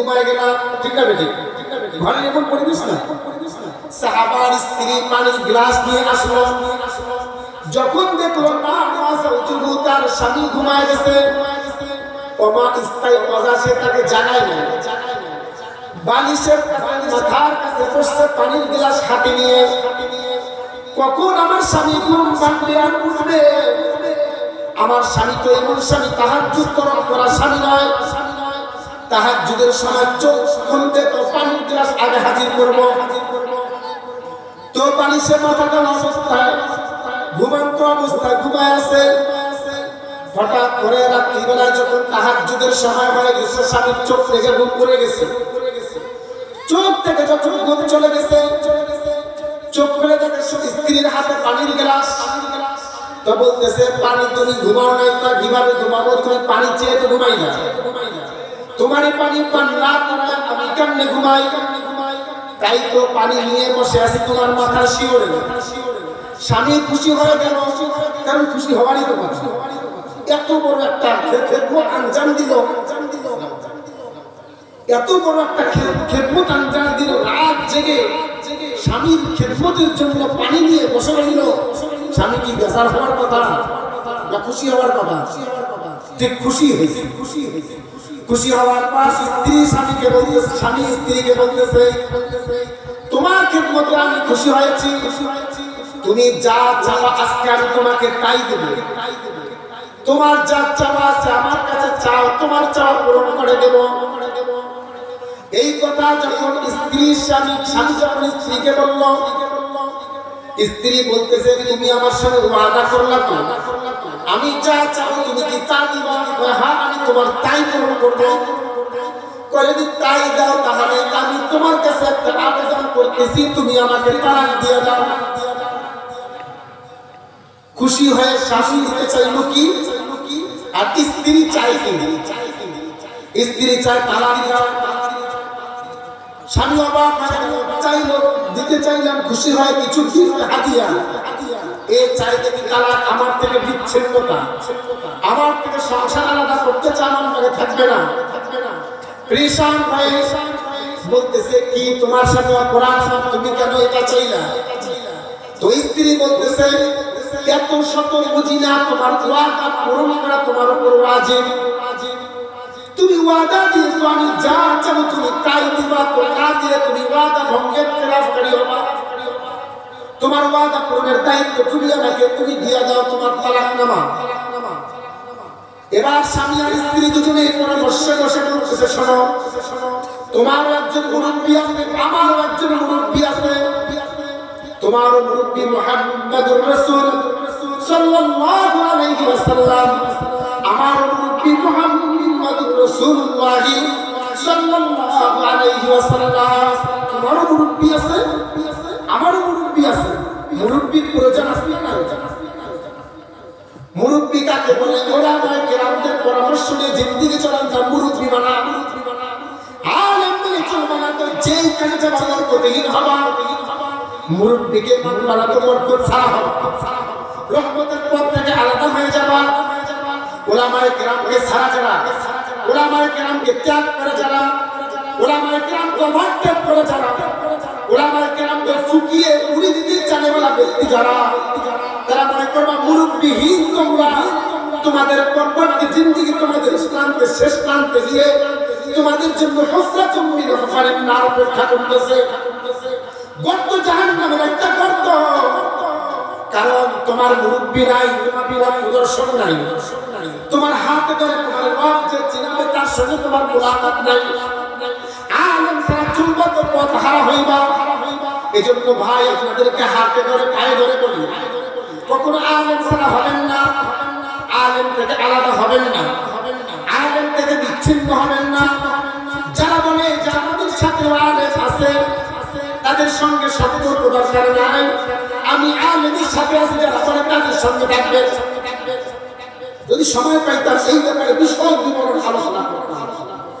নিয়ে যখন দেখল তার স্বামী ঘুমায় গেছে। মজা সে তাকে জানায় বালিশের মাথার কাছে পানির গ্লাস হাতে নিয়ে, কখন আমার স্বামী ঘুম আমার স্বামী তো এমন স্বামী, তাহার যুগ করা স্বামী নয়। তাহার যুগের সময় চোখ তো পানির গ্লাস আগে হাজির করব। তো পানি সে মাথা টানা অবস্থায় ঘুমান্ত অবস্থায় ঘুমায় আছে। হঠাৎ করে রাত্রিবেলায় যখন তাহার যুগের সময় হয়ে গেছে স্বামীর চোখ থেকে ঘুম পড়ে গেছে। চোখ থেকে যখন ঘুম চলে গেছে, চোখ খুলে দেখে স্ত্রীর হাতে পানির গ্লাস। তো বলতেছে, পানি তুমি ঘুমাও নাই, তো কীভাবে ঘুমাবো? তুমি পানি চেয়ে তো ঘুমাই না। তোমার পানি পান না করায় আমি কেমনে ঘুমাই? তাই তো পানি নিয়ে বসে আছি তোমার মাথার শিওরে। স্বামী খুশি হয়ে গেল। কারণ খুশি হওয়ারই তো কথা? এত বড় একটা খেদমত আঞ্জাম দিল। এত বড় একটা খেদমত আঞ্জাম দিল। রাত জেগে স্বামীর খেদমতের জন্য পানি নিয়ে বসে রইল। স্বামী কি বেজার হওয়ার কথা? না খুশি হওয়ার কথা? ঠিক খুশি হয়েছে খুশি হয়েছে। খুশি হওয়ার পর স্ত্রী স্বামীকে বলতেছে স্বামী স্ত্রীকে বলতেছে, তোমার খেদমতে আমি খুশি হয়েছি। তুমি যা চাওয়া আজকে আমি তোমাকে তাই দেব। তোমার যা চাওয়া আছে আমার কাছে চাও, তোমার চাওয়া পূরণ করে দেব। এই কথা যখন স্ত্রী স্বামী স্বামী যখন স্ত্রীকে বলল, স্ত্রী বলতেছে, তুমি আমার সঙ্গে ওয়াদা করলা তো? আমি যা চাও তুমি কি তা দিবা হ্যাঁ আমি তোমার তাই পূরণ করব। যদি তাই দাও, তাহলে আমি তোমার কাছে একটা আবেদন করতেছি, তুমি আমাকে দিয়ে দাও। খুশি হয়ে কি? আর স্ত্রী চাই স্ত্রী চাই তালাক স্বামী অবাক চাইলো, দিতে চাইলাম, খুশি হয় কিছু গিফট হাতিয়া এ চাই দেখি তালাক আমার থেকে বিচ্ছিন্নতা? আমার থেকে সংসার আলাদা করতে চান থাকবে না। বলতেছে, কি তোমার সাথে স্ত্রী বলতেছে, এত শত বুঝি না তোমার ওয়াদা পূরণ করা তোমার উপর ওয়াজিব। তুমি ওয়াদা দিয়েছ, আমি যা চাবো তুমি তাই দিবা। তো তুমি ওয়াদা ভঙ্গের খেলাফ করিও না। তোমার ওয়াদা পূরণের দায়িত্ব আমাকে তুমি দিয়া দাও তোমার তালাক নামা এবার স্বামী আর স্ত্রী দুজনে পরামর্শে বসে বলতেছে শোনো। তোমারও একজন মুরব্বী আছে, আমারও একজন মুরব্বী আছে। তোমার মুরব্বী মুহাম্মদুর রাসূল সাল্লাল্লাহু আলাইহি ওয়াসাল্লাম। আমার মুরব্বী মুহাম্মদুর রাসূলুল্লাহ সাল্লাল্লাহু আলাইহি ওয়াসাল্লাম। তোমারও মুরব্বী আছে? মুরব্বীর প্রয়োজন আছে না? মুরব্বী কাকে বলে? ওরা নয় গ্রামদের পরামর্শ নিয়ে জিন্দিগি চলান তার মুরব্বী বানা আলেম বলে চলবে না তো যেই কানে যাবা বরকতহীন হবা। মুরব্বীকে মানবালা তো বরকত ছাড়া হবে রহমতের পথ থেকে আলাদা হয়ে যাবা। ওলামায়ে কেরামকে ছাড়া যারা, ওলামায়ে কেরামকে ত্যাগ করে যারা, ওলামায়ে কেরামকে অবাধ্যাত করে যারা ওলামায়ে কেরামকে ফুকিয়ে উড়ি দিতে জানে বলা ব্যক্তি যারা, তারা মনে করবা মুরব্বীহীন তোমরা। তোমাদের পরবর্তী জিন্দিগি তোমাদের ইসলামকে শেষ প্রান্তে দিয়ে তোমাদের জন্য হসরত মিন হফারের নার অপেক্ষা করতেছে। গর্ত জাহান্নামের একটা গর্ত। কারণ তোমার মুরব্বী নাই, তোমার বিরাট প্রদর্শন নাই। তোমার হাতে ধরে তোমার রব যে চিনাবে তার সঙ্গে তোমার মোলাকাত নাই। চুলবা তো পথ হারা হইবা। এজন্য ভাই, আপনাদেরকে হাতে ধরে, পায়ে ধরে বলি, কখনো আলেম ছাড়া হবেন না। আলেম থেকে আলাদা হবেন না। আলেম থেকে বিচ্ছিন্ন হবেন না। যারা বলে যে আমাদের সাথে আলেম আছে, তাদের সঙ্গে সম্পর্ক দরকার নাই। আমি আলেমের সাথে আছি, যারা বলে তাদের সঙ্গে থাকবে যদি সময় পাইতাম এই ব্যাপারে বিষয় বিবরণ আলোচনা করতাম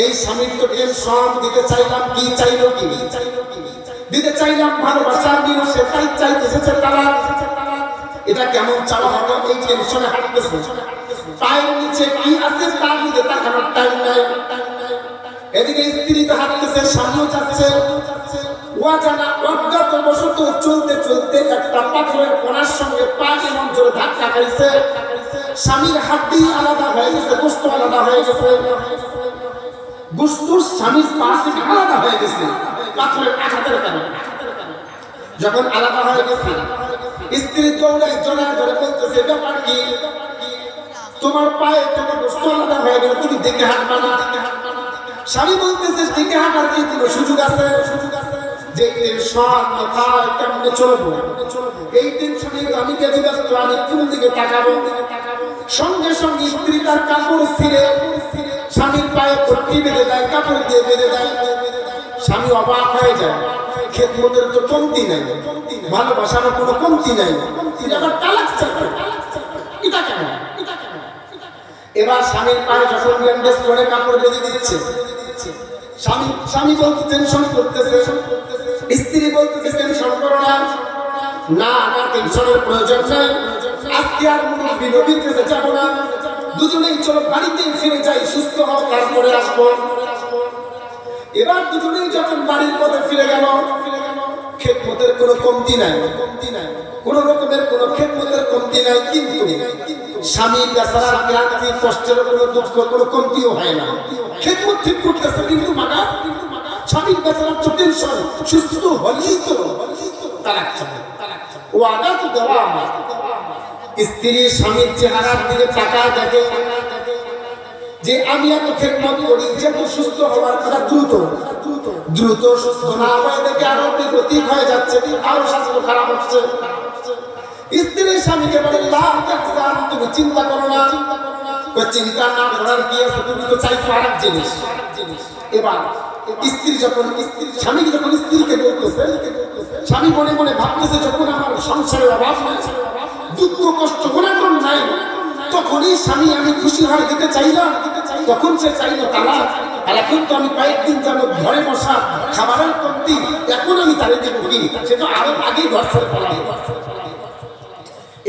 এই স্বামীর সব দিতে চাইলাম কি, চাইলো কি দিতে চাইলাম ভালোবাসার দিবসে তাই চাইতেছে তারা। এটা কেমন চাওয়া হবে? এই টেনশনে হাঁটতেছে। পায়ের নিচে কি আছে তার দিকে তাকানোর টাইম নাই। এদিকে স্ত্রী তো হাঁটতেছে সামনে যাচ্ছে। ওয়াজানা অজ্ঞাত বশত চলতে চলতে একটা পাথরের কোনার সঙ্গে পা এমন জোরে ধাক্কা খাইছে। স্বামীর হাড্ডি আলাদা হয়ে গেছে গোস্ত আলাদা হয়ে গেছে। গোস্তুর স্বামীর পা থেকে আলাদা হয়ে গেছে, পাথরের আঘাতের কারণে। যখন আলাদা হয়ে গেছে, স্ত্রী দৌড়ে জড়ায় ধরে বলতেছে ব্যাপার কি? তোমার পায়ে থেকে গোস্ত আলাদা হয়ে গেল, তুমি দেখে হাঁটবা না। স্বামী বলতেছে দেখে হাঁটার কি কোনো সুযোগ আছে? যে টেনশন কেমনে চলবো? এই টেনশনে আমি বেঁধে ব্যস্ত, আমি কোন দিকে তাকাবো? সঙ্গে সঙ্গে স্ত্রী তার কাপড় ছিঁড়ে স্বামীর পায়ে পট্টি বেঁধে দেয়, কাপড় দিয়ে বেঁধে দেয়। স্বামী অবাক হয়ে যায়, খেদমতের তো কমতি নাই ভালোবাসার কোনো কমতি নাই। এবার স্বামীর পায়ে যখন ব্যান্ডেজ করে কাপড় বেঁধে দিচ্ছে, স্বামী স্বামী বলতে টেনশন করতেছে। স্ত্রী বলতেছে টেনশন করো না। না না টেনশনের প্রয়োজন নাই। আজকে আর মুরব্বী কাছে যাব না। দুজনেই চলো বাড়িতে ফিরে যাই, সুস্থ হও, তারপরে আসব। এবার দুজনেই যখন বাড়ির পথে ফিরে গেল, খেদমতের কোনো কমতি নাই। কমতি নাই কোন রকমের কোনো খেদমতের কমতি নাই, কিন্তু স্বামী বেচারার ক্লান্তি কষ্টের কোনো দুঃখ, কোনো কমতিও হয় না। খেদমত ঠিক করতেছে, কিন্তু মানা স্বামীর বেচারার তো টেনশন সুস্থ হলেই তো চাবে ও আগা তো দেওয়া আমার। স্ত্রী, স্বামীর চেহারার দিকে টাকা দেখে যে আমি এত খেদমত করি যে তো সুস্থ হওয়ার কথা দ্রুত দ্রুত সুস্থ না হয়ে দেখে আরও বিগতিক হয়ে যাচ্ছে, আরও স্বাস্থ্য খারাপ হচ্ছে। স্ত্রী, স্বামীকে বলে লাভ তুমি চিন্তা করো না। চিন্তা না করার গিয়ে তুমি তো চাইছো আর এক জিনিস। এবার স্ত্রী যখন স্ত্রী স্বামী যখন স্ত্রীকে বলতেছে, স্বামী মনে মনে ভাবতেছে, যখন আমার সংসারের অভাব নাই দুঃখ কষ্ট কোন নাই। তখনই স্বামী আমি খুশি হয়ে দিতে চাইলাম। তখন সে চাইলো তালা আর এখন তো আমি কয়েকদিন যাব ঘরে বসা খাবারের কমতি এখন আমি তারে দেবো কি? সে তো আরও আগেই ঘর ছেড়ে পড়াই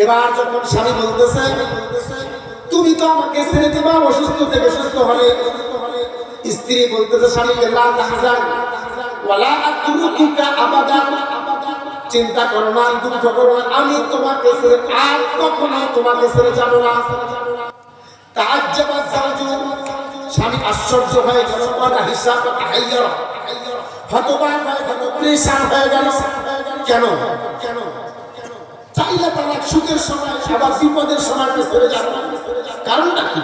এবার যখন স্বামী বলতেছে, তুমি তো আমাকে ছেড়ে দেবা, অসুস্থ থেকে সুস্থ হলে। স্ত্রী বলতেছে স্বামীকে লা তাহজান ওয়ালা আতুরুকুকা আবাদান। চিন্তা করো না, দুঃখ করো না। আমি তোমাকে ছেড়ে আর কখনো তোমাকে ছেড়ে যাব না। কেন? কেন সুখের সময় বিপদের সময় কারণটা কি?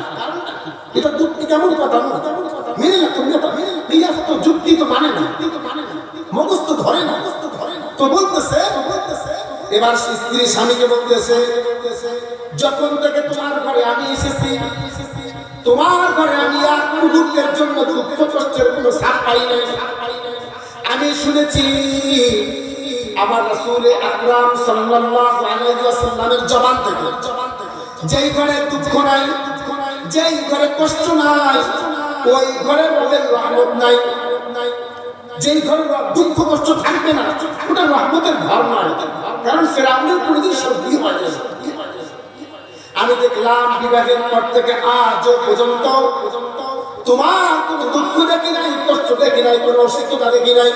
এটা কেমন কথা তুমি? যুক্তি তো মানে না। মগজ তো ধরে না। তো বলতেছে, এবার স্ত্রী স্বামীকে বলতেছে, যখন থেকে তোমার ঘরে আমি এসেছি, তোমার ঘরে আমি আর মুহূর্তের জন্য দুঃখ কষ্টের কোনো সাপ পাই নাই। আমি শুনেছি আমার রাসূলে আকরাম সাল্লাল্লাহু আলাইহি ওয়াসাল্লামের জবান থেকে, যেই ঘরে দুঃখ নাই, যেই ঘরে কষ্ট নাই, ওই ঘরে রবের রহমত নাই। যেই ঘরে দুঃখ, কষ্ট থাকবে না, ওটা রহমতের ঘর নয়। কারণ ফেরাউনের কোনোদিন সর্দি হয় আমি দেখলাম বিবাহের পর থেকে আজ পর্যন্ত তোমার কোনো দুঃখ দেখি নাই, কষ্ট দেখি নাই, কোনো অসুস্থতা দেখি নাই।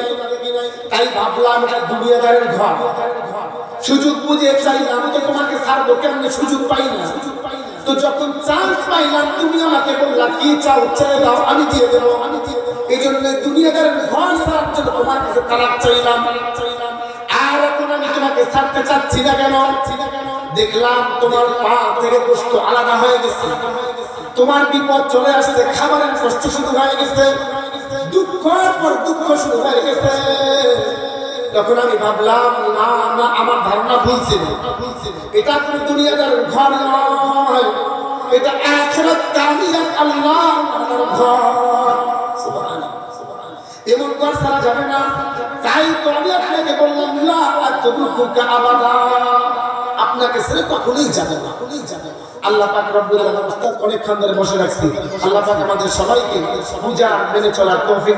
তাই ভাবলাম এটা দুনিয়াদারের ঘর। সুযোগ বুঝে চাইলাম তো তোমাকে ছাড়বো কেমনে? সুযোগ পাই না। তো যখন চান্স পাইলাম, তুমি আমাকে বললা, কি চাও চেয়ে দাও, আমি দিয়ে দেবো। আমি দিয়ে এই জন্য দুনিয়াদারের ঘর ছাড়ার জন্য তোমার কাছে তালাক চাইলাম। আর এখন আমি তোমাকে ছাড়তে চাচ্ছি না কেন? দেখলাম তোমার পা থেকে কষ্ট আলাদা হয়ে গেছে। তোমার বিপদ চলে আসছে, খাবারের কষ্ট শুরু হয়ে গেছে। দুঃখের পর দুঃখ শুরু হয়ে গেছে। তখন আমি ভাবলাম, না না, আমার ধারণা ভুল এটা কোনো দুনিয়াদার ঘর নয়। এটা কামিয়াত আল্লাহ আমি আপনাকে বললাম আবাদা। আপনাকে ছেড়ে কখনোই যাবে না, কখনোই যাবে না। আল্লাহ পাক ধরে বসে রাখছি। আল্লাহ আমাদের সবাইকে পূজা মেনে চলার তৌফিক